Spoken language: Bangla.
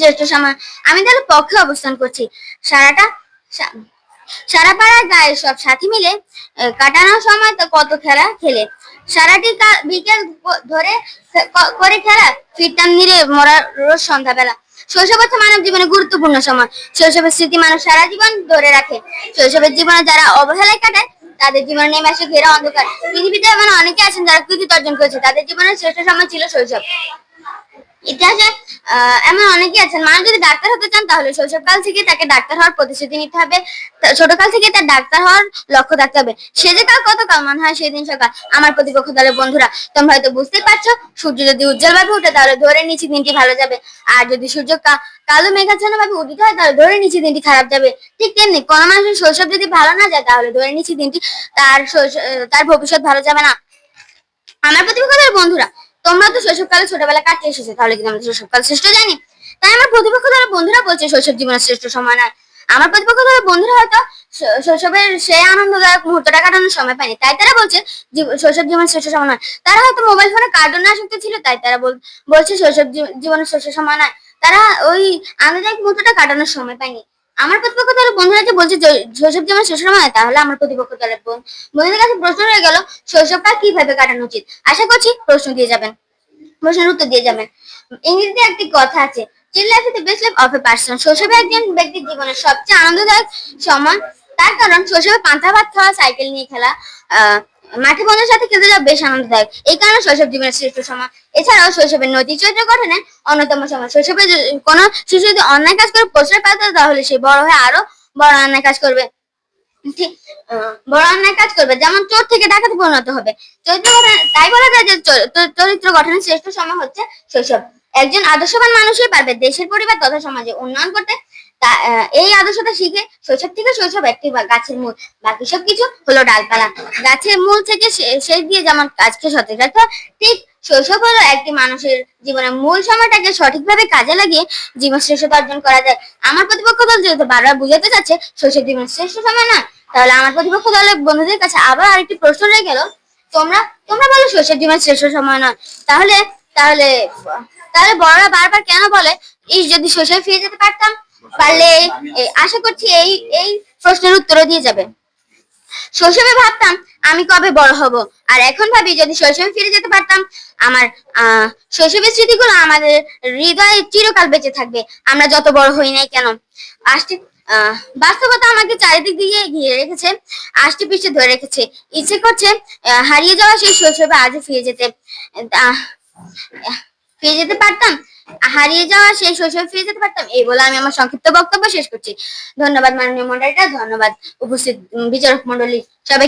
জ্যেষ্ঠ সময় আমি তাহলে পক্ষে অবস্থান করছি। সারাটা সারা পাড়ার গায়ের সব সাথী মিলে কাটানোর সময় কত খেলা খেলে। সারাটি বিকেল ধরে করে খেলা, ফিরতাম নিরে মরা রোজ সন্ধ্যাবেলা। শৈশব হচ্ছে মানব জীবনে গুরুত্বপূর্ণ সময়। শৈশবের স্মৃতি মানুষ সারা জীবন ধরে রাখে। শৈশবের জীবনে যারা অবহেলায় কাটায়, তাদের জীবনে নেমে আসে ঘেরা অন্ধকার। পৃথিবীতে এমন অনেকে আছেন যারা কৃতিত্ব অর্জন করেছে। তাদের জীবনের শ্রেষ্ঠ সময় ছিল শৈশব। ইতিহাসে এমন অনেকে আছেন। মানুষ যদি ডাক্তার হতে চান, তাহলে শৈশবকাল থেকে তাকে ডাক্তার হওয়ার প্রতিশ্রুতি নিতে হবে। ছোটকাল থেকে তার ডাক্তার হওয়ার লক্ষ্য থাকতে হবে। সে যে কাল কত কাল, মনে হয় সেদিন সকাল। আমার প্রতিপক্ষ দলের বন্ধুরা, তোমরা হয়তো বুঝতেই পারছ, সূর্য যদি উজ্জ্বল ভাবে উঠে, তাহলে ধরে নিচ্ছি দিনটি ভালো যাবে। আর যদি সূর্য কালো মেঘাচ্ছন্ন ভাবে উদিত হয়, তাহলে ধরে নিচ্ছি দিনটি খারাপ যাবে। ঠিক তেমনি কোনো মানুষের শৈশব যদি ভালো না যায়, তাহলে ধরে নিচ্ছি দিনটি তার তার ভবিষ্যৎ ভালো যাবে না। আমার প্রতিপক্ষ দলের বন্ধুরা তোমরা তো শৈশবকালে ছোটবেলা কাটিয়ে এসেছে, তাহলে কিন্তু আমরা শৈশবকাল শ্রেষ্ঠ জানি। তাই আমার প্রতিপক্ষ দলের বন্ধুরা বলছে শৈশব জীবনের শ্রেষ্ঠ সময় নয়। আমার প্রতিপক্ষ দলের বন্ধুরা হয়তো শৈশবের সেই আনন্দদায়ক মুহূর্তটা কাটানোর সময় পায়নি। তাই তারা বলছে শৈশব জীবনের শ্রেষ্ঠ সময় নয়। তারা হয়তো মোবাইল ফোনে কার্টুন আসক্ত ছিল, তাই তারা বল- বলছে শৈশব জীব- জীবনের শ্রেষ্ঠ সময় নয়। তারা ওই আনন্দদায়ক মুহূর্তটা কাটানোর সময় পায়নি। আমার প্রতিপক্ষ দলের বন্ধুরা যে বলছে শৈশব যেমন শেষ সময়, তাহলে আমার প্রতিপক্ষ দলের বন্ধুদের কাছে প্রশ্ন রয়ে গেল শৈশবকাল কীভাবে কাটানো উচিত? আশা করছি প্রশ্ন দিয়ে যাবেন। প্রশ্নের উত্তর দিয়ে যাবেন। ইংরেজিতে একটি কথা আছে child is the best life of a person শৈশবে একজন ব্যক্তির জীবনের সবচেয়ে আনন্দদায়ক সময়, তার কারণ শৈশবে পান্তা ভাত খাওয়া, সাইকেল নিয়ে খেলা মাঠে বন্ধুর সাথে খেলতে যাওয়া বেশ আনন্দদায়ক। এই কারণে শৈশব জীবনের শ্রেষ্ঠ সময়। এছাড়াও শৈশবের নৈতিক চরিত্র গঠনে অন্যতম সময়। শৈশবে কোনো শিশু যদি অন্যায় কাজ করে প্রশ্রয় পায় তাহলে সে বড় হয়ে আরও বড় অন্যায় কাজ করবে। ঠিক বড় অন্যায় কাজ করবে। যেমন চোর থেকে ডাকাতে পরিণত হবে। চরিত্র তাই বলা যায় যে চর- চর- চরিত্র গঠনের শ্রেষ্ঠ সময় হচ্ছে শৈশব। একজন আদর্শবান মানুষই পারবে দেশের পরিবার তথা সমাজে উন্নয়ন করতে এই আদর্শটা শিখে শৈশব থেকে শৈশব একটি গাছের মূল, বাকি সব কিছু হলো ডালপালা। গাছের মূল থেকে শেষ দিয়ে যেমন কাজকে সতেজ রাখতে ঠিক শৈশব হলো একটি মানুষের জীবনের মূল সময়টাকে সঠিকভাবে কাজে লাগিয়ে জীবন শ্রেষ্ঠতা অর্জন করা যায়। আমার প্রতিপক্ষ দল যেহেতু বারবার বুঝাতে চাচ্ছে, শৈশব জীবন শ্রেষ্ঠ সময় না তাহলে আমার প্রতিপক্ষ দলের বন্ধুদের কাছে আবার আরেকটি প্রশ্ন রয়ে গেল, তোমরা তোমরা বলো শৈশব জীবনের শ্রেষ্ঠ সময় নয়। তাহলে তাহলে তাহলে বড়রা বারবার কেন বলে, ইস, যদি শৈশবে ফিরে যেতে পারতাম? পারলে আশা করছি এই এই প্রশ্নের উত্তরও দিয়ে যাবে। শৈশবে ভাবতাম আমি কবে বড় হব, আর এখন ভাবি যদি শৈশবে ফিরে যেতে পারতাম, আমার শৈশবের স্মৃতিগুলো আমাদের হৃদয়ে চিরকাল বেঁচে থাকবে। আমরা যত বড় হই নাই কেন? আসতে বাস্তবতা আমাকে চারিদিক দিয়ে ঘিরে রেখেছে আষ্টে পিষ্টে ধরে রেখেছে। ইচ্ছে করছে হারিয়ে যাওয়া সেই শৈশবে আজও ফিরে যেতে। ফিরে যেতে পারতাম? হারিয়ে যাওয়া সেই শৈশব ফিরে যেতে পারতাম? এই বলে আমি আমার সংক্ষিপ্ত বক্তব্য শেষ করছি। ধন্যবাদ মাননীয় মন্ডলীটা ধন্যবাদ উপস্থিত বিচারক মন্ডলী সবাই